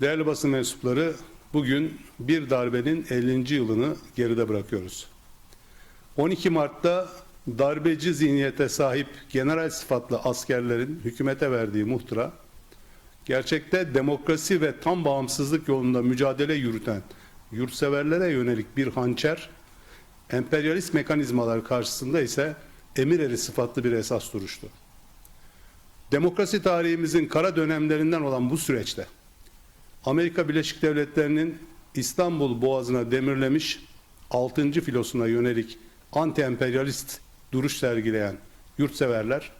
Değerli basın mensupları, bugün bir darbenin 50. yılını geride bırakıyoruz. 12 Mart'ta darbeci zihniyete sahip general sıfatlı askerlerin hükümete verdiği muhtıra, gerçekte demokrasi ve tam bağımsızlık yolunda mücadele yürüten yurtseverlere yönelik bir hançer, emperyalist mekanizmalar karşısında ise emir eri sıfatlı bir esas duruştu. Demokrasi tarihimizin kara dönemlerinden olan bu süreçte Amerika Birleşik Devletleri'nin İstanbul Boğazı'na demirlemiş 6. filosuna yönelik anti-emperyalist duruş sergileyen yurtseverler,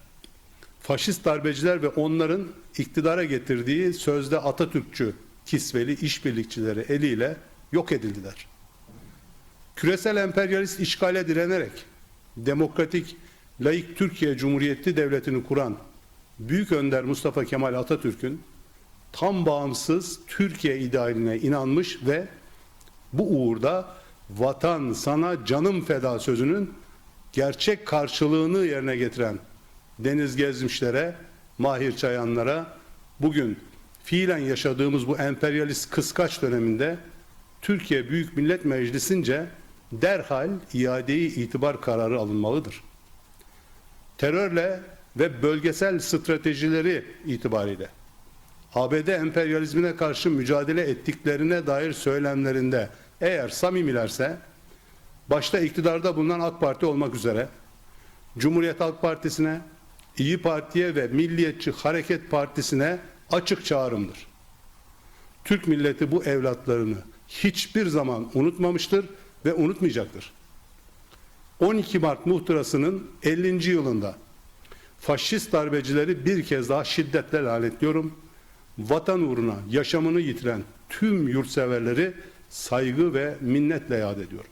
faşist darbeciler ve onların iktidara getirdiği sözde Atatürkçü kisveli işbirlikçileri eliyle yok edildiler. Küresel emperyalist işgale direnerek demokratik, laik Türkiye Cumhuriyeti Devleti'ni kuran Büyük Önder Mustafa Kemal Atatürk'ün tam bağımsız Türkiye idealine inanmış ve bu uğurda vatan sana canım feda sözünün gerçek karşılığını yerine getiren Deniz Gezmişlere, Mahir Çayanlara bugün fiilen yaşadığımız bu emperyalist kıskaç döneminde Türkiye Büyük Millet Meclisi'nce derhal iadeyi itibar kararı alınmalıdır. Terörle ve bölgesel stratejileri itibariyle ABD emperyalizmine karşı mücadele ettiklerine dair söylemlerinde eğer samimilerse başta iktidarda bulunan AK Parti olmak üzere Cumhuriyet Halk Partisi'ne, İyi Parti'ye ve Milliyetçi Hareket Partisi'ne açık çağrımdır. Türk milleti bu evlatlarını hiçbir zaman unutmamıştır ve unutmayacaktır. 12 Mart muhtırasının 50. yılında faşist darbecileri bir kez daha şiddetle lanetliyorum. Vatan uğruna yaşamını yitiren tüm yurtseverleri saygı ve minnetle yad ediyorum.